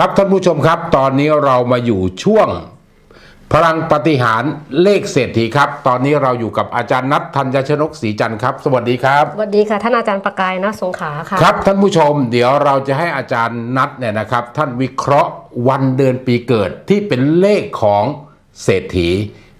ครับท่านผู้ชมครับ ตอนนี้เรามาอยู่ช่วง พลังปฏิหารย์เลขเศรษฐีครับ ตอนนี้เราอยู่กับอาจารย์นัทธัญชนกศรีจันทร์ครับ สวัสดีครับสวัสดีค่ะ ท่านอาจารย์ประกายนะสงขลาค่ะครับ ท่านผู้ชม เดี๋ยวเราจะให้อาจารย์นัทเนี่ยนะครับ ท่านวิเคราะห์วันเดือนปีเกิดที่เป็นเลขของเศรษฐี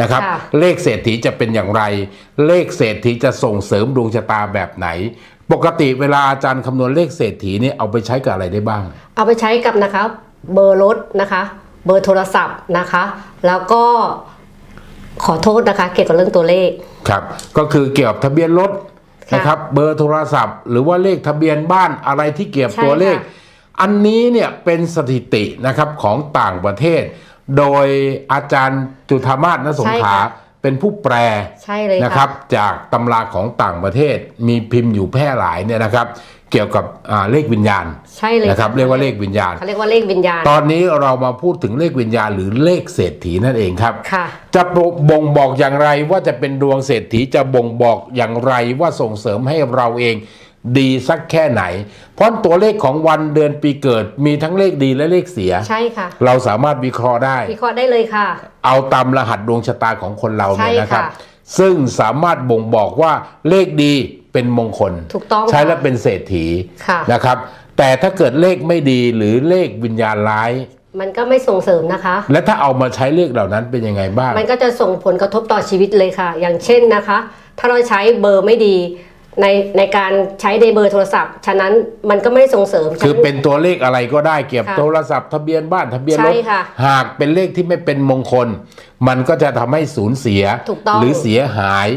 นะครับค่ะเลขเศรษฐีจะเป็นอย่างไร เลขเศรษฐีจะส่งเสริมดวงชะตาแบบไหน ปกติเวลาอาจารย์คำนวณเลขเศรษฐีเนี่ยเอาไปใช้กับอะไรได้บ้าง เอาไปใช้กับนะคะเบอร์รถนะคะ เบอร์โทรศัพท์นะคะ แล้วก็ขอโทษนะคะ เกี่ยวกับเรื่องตัวเลขครับ ก็คือเกี่ยวกับทะเบียนรถค่ะนะครับ เบอร์โทรศัพท์ หรือว่าเลขทะเบียนบ้านอะไรที่เกี่ยวกับใช่ตัวเลขค่ะอันนี้เนี่ยเป็นสถิตินะครับของต่างประเทศ โดยอาจารย์จุธามาศนสงขลา เป็นผู้แปลใช่เลยนะครับ จากตำราของต่างประเทศมีพิมพ์อยู่แพร่หลายเนี่ยนะครับ เกี่ยวกับอ่าเลขวิญญาณใช่เลยนะครับค่ะเรียกว่าเลขวิญญาณ เขาเรียกว่าเลขวิญญาณ ตอนนี้เรามาพูดถึงเลขวิญญาณหรือเลขเศรษฐีนั่นเองครับ ค่ะ จะบ่งบอกอย่างไรว่าจะเป็นดวงเศรษฐีจะบ่งบอกอย่างไรว่าส่งเสริมให้เราเอง ดีสักแค่ไหน เพราะตัวเลขของวันเดือนปีเกิดมีทั้งเลขดีและเลขเสีย ใช่ค่ะ เราสามารถวิเคราะห์ได้ วิเคราะห์ได้เลยค่ะ เอาตามรหัสดวงชะตาของคนเราเนี่ยใช่นะครับค่ะซึ่งสามารถบ่งบอกว่าเลขดีเป็นมงคล ถูกต้องใช้แล้วค่ะเป็นเศรษฐีค่ะนะครับ แต่ถ้าเกิดเลขไม่ดีหรือเลขวิญญาณร้าย มันก็ไม่ส่งเสริมนะคะ และถ้าเอามาใช้เลขเหล่านั้นเป็นยังไงบ้าง มันก็จะส่งผลกระทบต่อชีวิตเลยค่ะ อย่างเช่นนะคะ ถ้าเราใช้เบอร์ไม่ดี ในในการใช้ในเบอร์โทรศัพท์ ฉะนั้นมันก็ไม่ได้ส่งเสริมคือฉะนั้นเป็นตัวเลขอะไรก็ได้เกี่ยวกับค่ะโทรศัพท์ทะเบียนบ้านทะเบียนรถใช่ค่ะหากเป็นเลขที่ไม่เป็นมงคล มันก็จะทำให้สูญเสียถูกต้องหรือเสียหาย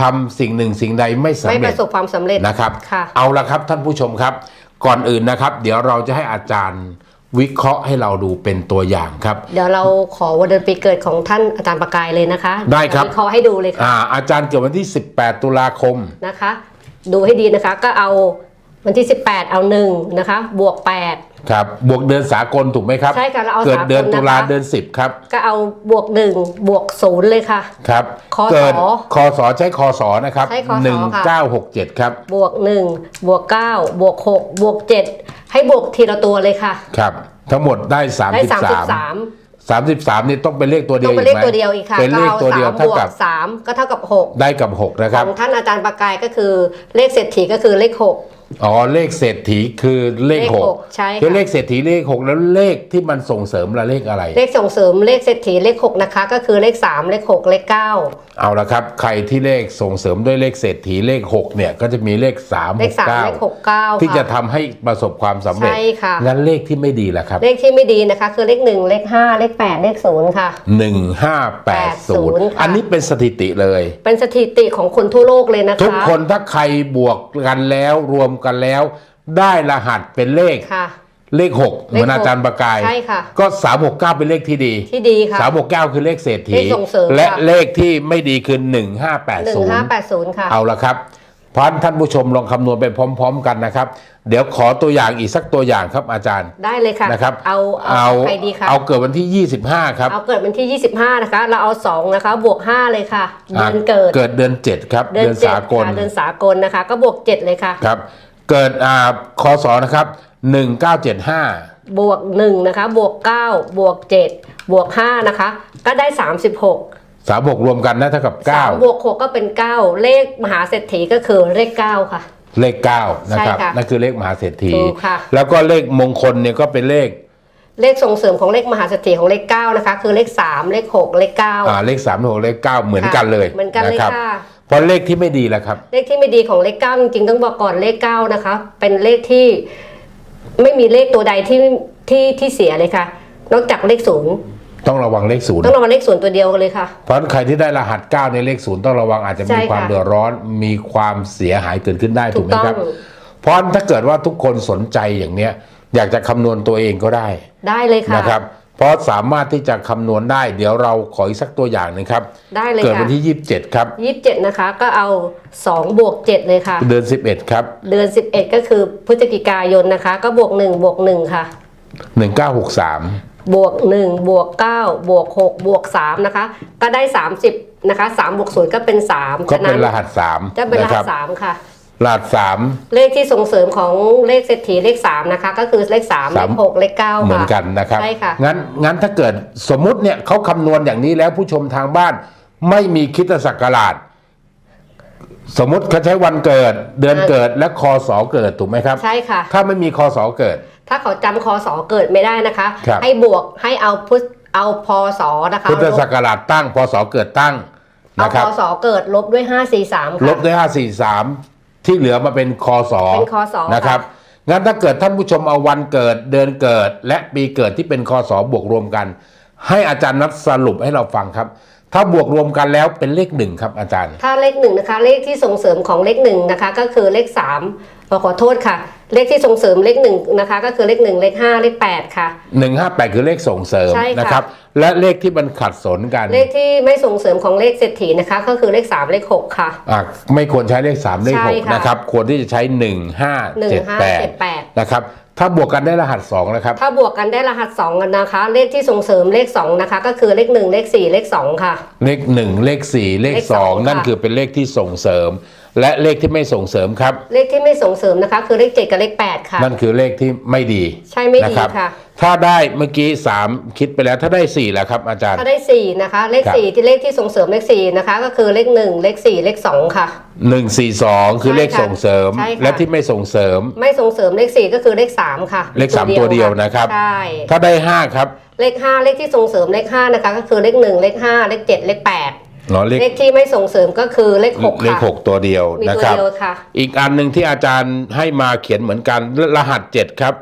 ทำสิ่งหนึ่งสิ่งใดไม่สำไม่เร็ปจระสบความสำเร็จนะครับค่ะเอาละครับท่านผู้ชมครับ ก่อนอื่นนะครับ เดี๋ยวเราจะให้อาจารย์วิเคราะห์ให้เราดูเป็นตัวอย่างครับ เดี๋ยวเราขอวันเดือนปีเกิดของท่านอาจารย์ประกายเลยนะคะ ได้ครับวิเคราะห์ให้ดูเลยค่ะอ่าอาจารย์เกิดวันที่ 18 ตุลาคมนะคะ ดูให้ดีนะคะ ก็เอาวันที่ 18 เอา1นะคะ บวก 8 ครับ บวกเดือนสากลถูกไหมครับ ใช่ค่ะเราเอาเกิดเดือนสากลนะคะ ตุลาเดือน10ครับ ก็เอาบวก 1 บวก 0 เลยค่ะ ครับ คศเกิดคศใช้คศนะครับใช้คศค่ะ1967ครับ บวก 1 บวก 9 บวก 6 บวก 7 ให้บวกทีละตัวเลยค่ะ ครับ ทั้งหมดได้ได้33 33 33นี่ต้องเป็นเลขตัวเดียต้วองอีเป็นกเลขไหม ตัวเดียวอีกค่ะเป็นเลขตัวเดียวก็เท่าเอากับ3บวก3ก็เท่ากับ6ได้กับ6นะคขรับ องท่านอาจารย์ประกายก็คือเลขเศรษฐีก็คือเลข6 อ๋อเลขเศรษฐีคือเลขเลขหกหกใช่ค่ะคือเลขเศรษฐีเลขหกแล้วเลขที่มันส่งเสริมละเลขอะไร เลขส่งเสริมเลขเศรษฐีเลข6นะคะ ก็คือเลข3เลข6เลข9เอาละครับ ใครที่เลขส่งเสริมด้วยเลขเศรษฐีเลข6เนี่ยก็จะมีเลข3เลข3เลข6 9ที่จะทำให้ประสบความสำเร็จใช่ค่ะงั้นเลขที่ไม่ดีล่ะครับ เลขที่ไม่ดีนะคะ คือเลข1เลข5เลข8เลข0ค่ะ1580ค่ะอันนี้เป็นสถิติเลย เป็นสถิติของคนทั่วโลกเลยนะคะทุกคนถ้าใครบวกกันแล้วรวมกันแล้ว ได้รหัสเป็นเลขค่ะ เลข6เหมือนอาจารย์ประกาย ใช่ค่ะ ก็ 369 เป็นเลขที่ดีที่ดีค่ะ369คือเลขเศรษฐี เลขส่งเสริมและค่ะเลขที่ไม่ดีคือ 1580 1580 ค่ะ เอาละครับเพราะฉะนั้นท่านผู้ชมลองคำนวณไปพร้อม ๆ กันนะครับ เดี๋ยวขอตัวอย่างอีกสักตัวอย่างครับอาจารย์ ได้เลยค่ะนะครับเอาเอาใครดีคะเอาเกิดวันที่ 25 ครับ เอาเกิดวันที่ 25 นะคะ เราเอา 2 นะคะ บวก 5 เลยค่ะ เดือนเกิด เกิดเดือน 7 ครับ เดือนสากล7ค่ะเดือนสากลนะคะ ก็บวก 7 เลยค่ะ ครับ เกิดอ่าคศนะครับ 1975 บวก 1 นะคะ บวก 9 บวก 7 บวก 5 นะคะ ก็ได้ 36 36รวมกันนะเท่ากับ3บวก6ก็เป็น9เลขมหาเศรษฐีก็คือเลข9ค่ะ9เลข9นะครับใช่ค่ะนั่นคือเลขมหาเศรษฐีถูกค่ะแล้วก็เลขมงคลเนี่ยก็เป็นเลขเลขส่งเสริมของเลขมหาเศรษฐีของเลข9นะคะคือเลข 3 เลข 6 เลข9อ่าเลข36เลข 9 เหมือนกันเลยเหมือนกันเลยนะครับค่ะเพราะเลขที่ไม่ดีแล้วครับ เลขที่ไม่ดีของเลข 9 จริงๆต้องบอกก่อนเลข 9 นะคะ เป็นเลขที่ไม่มีเลขตัวใดที่ที่ที่เสียเลยค่ะ นอกจากเลขศูนย์ ต้องระวังเลขศูนย์ต้องระวังเลขศูนย์ตัวเดียวกันเลยค่ะ เพราะฉะนั้นใครที่ได้รหัส 9 ในเลขศูนย์ต้องระวังอาจจะใช่มีค่ะความเดือดร้อนมีความเสียหายเกิดขึ้นได้ถูถูกกไหมครับต้องเพราะฉะนั้นถ้าเกิดว่าทุกคนสนใจอย่างเนี้ยอยากจะคำนวณตัวเองก็ได้ ได้เลยค่ะนะครับเพราะสามารถที่จะคำนวณได้ เดี๋ยวเราขออีกสักตัวอย่างหนึงครับ ได้เลยเกิดค่ะวันที่ 27 ครับยี่สิบเจ็ดนะคะ ก็เอา 2 บวก 7 เลยค่ะ เดือน 11 ครับ เดือน 11 ก็คือพฤศจิกายนนะคะ ก็บวก 1 บวก 1 ค่ะ 1963 บวก1บวก9บวก6บวก3นะคะ ก็ได้ 30นะคะ3บวก0ก็เป็น3ก็เป็นรหัส3จะเป็นรนะคหัรัส3ค่ะพรหัสสามเลขที่ส่งเสริมของเลขเศรษฐีเลข3นะคะ ก็คือเลข3เลสามข6เลข9ค่ะเหมือนกันนะครับใช่ค่ะงั้นงั้นถ้าเกิดสมมุติเนี่ยเขาคำนวณอย่างนี้แล้วผู้ชมทางบ้าน ไม่มีคริดศักราช สมมติเขาใช้วันเกิด เดือนเกิดและคอสอเกิดถูกไหมครับ ใช่ค่ะ ถ้าไม่มีคอสอเกิด ถ้าเขาจำคอสอเกิดไม่ได้นะคะ ครับ ให้บวกให้เอาพุทธเอาพศนะคะพุทธศักราชตั้งพศเกิดตั้งเอานะคพรับศเกิดลบด้วย 543 ค่ะ ลบด้วยห้าสี่สามที่เหลือมาเป็นคอสอเป็นคศนะครับ งั้นถ้าเกิดท่านผู้ชมเอาวันเกิดเดือนเกิด และปีเกิดที่เป็นคอสอบวกรวมกัน ให้อาจารย์นัดสรุปให้เราฟังครับ ถ้าบวกรวมกันแล้วเป็นเลขหนึ่งครับอาจารย์ ถ้าเลขหนึ่งนะคะ เลขที่ส่งเสริมของเลขหนึ่งนะคะ ก็คือเลข3ามขอโทษค่ะ เลขที่ส่งเสริมเลขหนึ่งนะคะ ก็คือเลขหนึ่งเลขห้าเลขแปดค่ะ158คือเลขส่งเสริมใช่ค่ะ นะครับ และเลขที่มันขัดสนกันเลขที่ไม่ส่งเสริมของเลขเศรษฐีนะคะ ก็คือเลข3เลข6ค่ะ อะไม่ควรใช้เลข3เลขใช่ค่ะ6นะครับ ควรที่จะใช้1 5 1 7 5 7 8 8นะครับ ถ้าบวกกันได้รหัส2นะครับ ถ้าบวกกันได้รหัส2กันนะคะ เลขที่ส่งเสริมเลข 2 นะคะ ก็คือเลข 1 เลข 4 เลข 2 ค่ะ เลข 1 เลข 4 เลขเลขสอง2นั่นค่ะคือเป็นเลขที่ส่งเสริม และเลขที่ไม่ส่งเสริมครับ เลขที่ไม่ส่งเสริมนะคะ คือเลข 7 กับเลข 8 ค่ะ นั่นคือเลขที่ไม่ดี ใช่ไม่ดีนะครับค่ะ ถ้าได้เมื่อกี้ 3 คิดไปแล้วถ้าได้ 4 แล้วครับอาจารย์ ถ้าได้ 4 นะคะ เลขครับ 4ที่เลขที่ส่งเสริมเลข 4 นะคะ ก็คือเลข 1 เลข 4 เลข 2 ค่ะ 1 4 2 คือเลขใช่ค่ะส่งเสริม ใช่ค่ะ และที่ไม่ส่งเสริม ไม่ส่งเสริมเลข 4 ก็คือเลข 3 ค่ะเลขสามตัวเดียวนะครับ ใช่ถ้าได้ 5 ครับเลข 5 เลขที่ส่งเสริมเลข 5 นะคะ ก็คือเลข 1 เลข 5 เลข 7 เลข 8 เนาะเลขเลขที่ไม่ส่งเสริมก็คือเลข 6 เลขค่ะ หกตัวเดียวมีนะตัวครับ เดียวค่ะ อีกอันหนึ่งที่อาจารย์ให้มาเขียนเหมือนกันรหัส 7 ครับ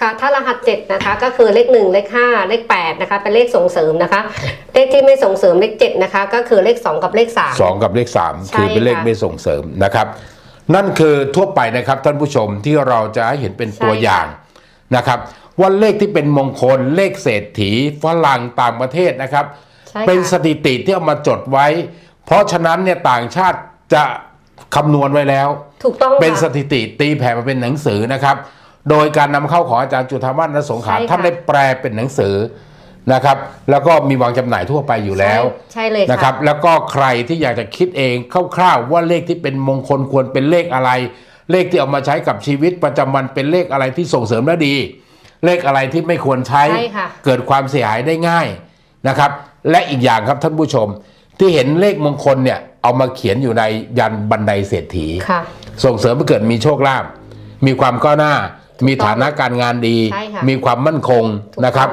ค่ะถ้ารหัส 7 นะคะก็คือเลข 1 เลข 5 เลข 8 นะคะ เป็นเลขส่งเสริมนะคะ เลขที่ไม่ส่งเสริมเลข 7 นะคะ ก็คือเลข 2 กับเลข 3 2 กับเลข3ใช่คือเป็นเลขค่ะไม่ส่งเสริมนะครับ นั่นคือทั่วไปนะครับท่านผู้ชมที่เราจะให้เห็นเป็นตัวใช่ค่ะอย่างนะครับว่าเลขที่เป็นมงคลเลขเศรษฐีฝรั่งต่างประเทศนะครับใช่เป็นสค่ะถิติที่เอามาจดไว้ เพราะฉะนั้นเนี่ยต่างชาติจะคำนวณไว้แล้ว ถูกต้องเป็นสค่ะถิติตีแผ่มาเป็นหนังสือนะครับ โดยการนำเข้าของอาจารย์จุธามาศนสงขลาใช่ค่ะท่านได้แปลเป็นหนังสือนะครับ แล้วก็มีวางจำหน่ายทั่วไปอยู่แล้ว ใช่ใช่เลยนะคค่ะรับ แล้วก็ใครที่อยากจะคิดเองคร่าวๆว่าเลขที่เป็นมงคลควรเป็นเลขอะไร เลขที่เอามาใช้กับชีวิตประจำวันเป็นเลขอะไรที่ส่งเสริมและดี เลขอะไรที่ไม่ควรใช้ใช่ค่ะเกิดความเสียหายได้ง่ายนะครับ และอีกอย่างครับท่านผู้ชม ที่เห็นเลขมงคลเนี่ยเอามาเขียนอยู่ในยันบันไดเศรษฐีค่ะส่งเสริมให้เกิดมีโชคลาภมีความก้าวหน้า มีฐานะการงานดี ใช่ค่ะมีความมั่นคงถูกต้องนะครับ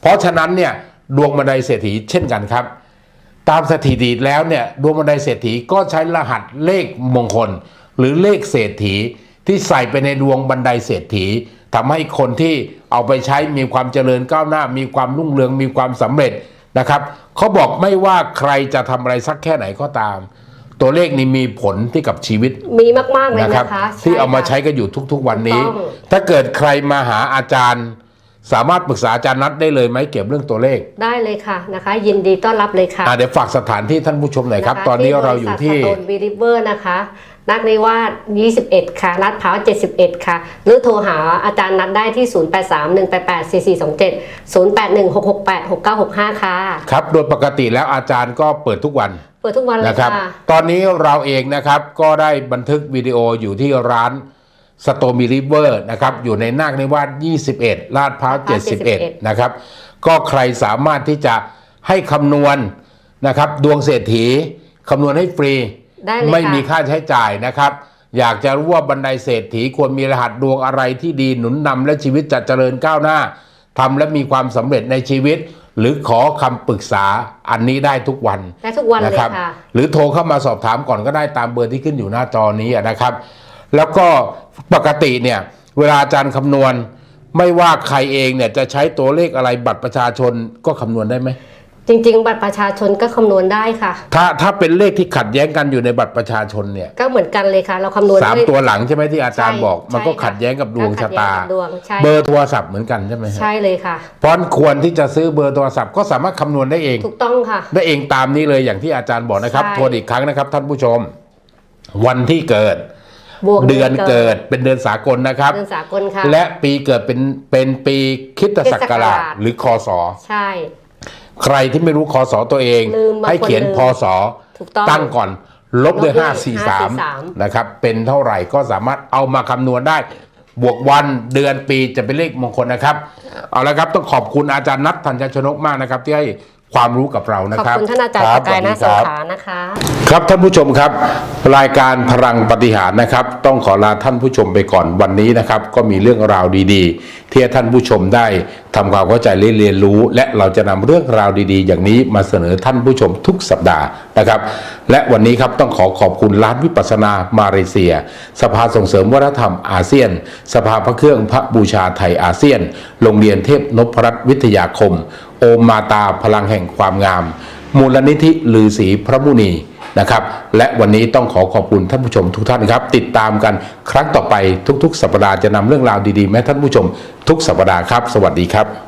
เพราะฉะนั้นเนี่ยดวงบันไดเศรษฐีเช่นกันครับ ตามสถิติแล้วเนี่ยดวงบันไดเศรษฐีก็ใช้รหัสเลขมงคล หรือเลขเศรษฐีที่ใส่ไปในดวงบันไดเศรษฐีทำให้คนที่เอาไปใช้มีความเจริญก้าวหน้า มีความรุ่งเรืองมีความสำเร็จนะครับเขาบอกไม่ว่าใครจะทำอะไรสักแค่ไหนก็ตาม ตัวเลขนี้มีผลที่กับชีวิตมีมาก ๆ เลยนะนะครับคะที่เอามาค่ะใช้กันอยู่ทุกๆวันนี้ถูกต้องถ้าเกิดใครมาหาอาจารย์ สามารถปรึกษาอาจารย์นัดได้เลยไหมเกี่ยวกับเรื่องตัวเลข ได้เลยค่ะนะคะ ยินดีต้อนรับเลยค่ะอะเดี๋ยวฝากสถานที่ท่านผู้ชมหน่อยครับะะตอนนี้เราอยู่ที่บริษัทสโตนวีริเวอร์นะคะ นักนิวาส21 ค่ะลาดพร้าว71 ค่ะ หรือโทรหาอาจารย์นัดได้ที่ 0831884427 0816686965 ค่ะ ครับ โดยปกติแล้วอาจารย์ก็เปิดทุกวันเปิดทุกวันเลยนะครับ ค่ะ ตอนนี้เราเองนะครับก็ได้บันทึกวิดีโออยู่ที่ร้าน สโตมิริเวอร์นะครับอยู่ในนาคนิวาส21 ลาดพร้าว71 นะครับ ก็ใครสามารถที่จะให้คำนวณนะครับ ดวงเศรษฐีคำนวณให้ฟรีได้เลยไม่ค่ะมีค่าใช้จ่ายนะครับ อยากจะรู้ว่าบันไดเศรษฐีควรมีรหัสดวงอะไรที่ดีหนุนนำและชีวิตจะเจริญก้าวหน้าทำและมีความสำเร็จในชีวิต หรือขอคำปรึกษาอันนี้ได้ทุกวันได้ทุกวันเลยนะครับค่ะหรือโทรเข้ามาสอบถามก่อนก็ได้ตามเบอร์ที่ขึ้นอยู่หน้าจอนี้นะครับ แล้วก็ปกติเนี่ยเวลาอาจารย์คำนวณ ไม่ว่าใครเองเนี่ยจะใช้ตัวเลขอะไรบัตรประชาชนก็คำนวณได้ไหมจริง ๆ บัตรประชาชนก็คำนวณได้ค่ะ ถ้าถ้าเป็นเลขที่ขัดแย้งกันอยู่ในบัตรประชาชนเนี่ยก็เหมือนกันเลยค่ะ เราคำนวณสามด้วย ตัวหลังใช่ไหมที่อาจารย์ใช่บอกมันก็ใช่ค่ะขัดแย้งกับดวงชะตาขัดแย้งกับดวงใช่ เบอร์โทรศัพท์เหมือนกันใช่ไหมฮะใช่เลยค่ะ เพราะฉะนั้นควรที่จะซื้อเบอร์โทรศัพท์ก็สามารถคำนวณได้เอง ถูกต้องค่ะ ได้เองตามนี้เลยอย่างที่อาจารย์บอกนะครับใช่ ทวนอีกครั้งนะครับท่านผู้ชม วันที่เกิด บวกเดือนเกิดเป็นเดือนสากลนะครับ เดือนสากลค่ะ และปีเกิดเป็นเป็นปีคริดศักราชคริสตศักราชหรือคอสอใช่ ใครที่ไม่รู้คอสอตัวเองลืมบางคนให้เขียนลืมพศถูกต้องตั้งก่อนลบด้วยลบด้วย543 543นะครับเป็นเท่าไหร่ก็สามารถเอามาคำนวณได้ บวกวันเดือนปีจะเป็นเลขมงคลนะครับ เอาละครับต้องขอบคุณอาจารย์นัทธัญชนกมากนะครับ ที่ให้ ความรู้กับเรานะขอบครับคุณท่านอาจารย์คปบระกายหน้าสสวังสดีขครับลานะคะ ครับท่านผู้ชมครับ รายการพลังปฏิหารนะครับ ต้องขอลาท่านผู้ชมไปก่อนวันนี้นะครับ ก็มีเรื่องราวดีๆ ที่ให้ท่านผู้ชมได้ ทำความเข้าใจเรียนรู้ และเราจะนำเรื่องราวดีๆ อย่างนี้มาเสนอท่านผู้ชมทุกสัปดาห์นะครับ และวันนี้ครับต้องขอขอบคุณร้านวิปัสสนามาเลเซีย สภาส่งเสริมวัฒนธรรมอาเซียน สภาพระเครื่องพระบูชาไทยอาเซียน โรงเรียนเทพนพรัตน์วิทยาคม โอมมาตาพลังแห่งความงาม มูลนิธิลือศรีพระมุนี นะครับ และวันนี้ต้องขอขอบคุณท่านผู้ชมทุกท่านครับ ติดตามกันครั้งต่อไปทุก ๆ สัปดาห์จะนำเรื่องราวดีๆแม้ท่านผู้ชมทุกสัปดาห์ครับ สวัสดีครับ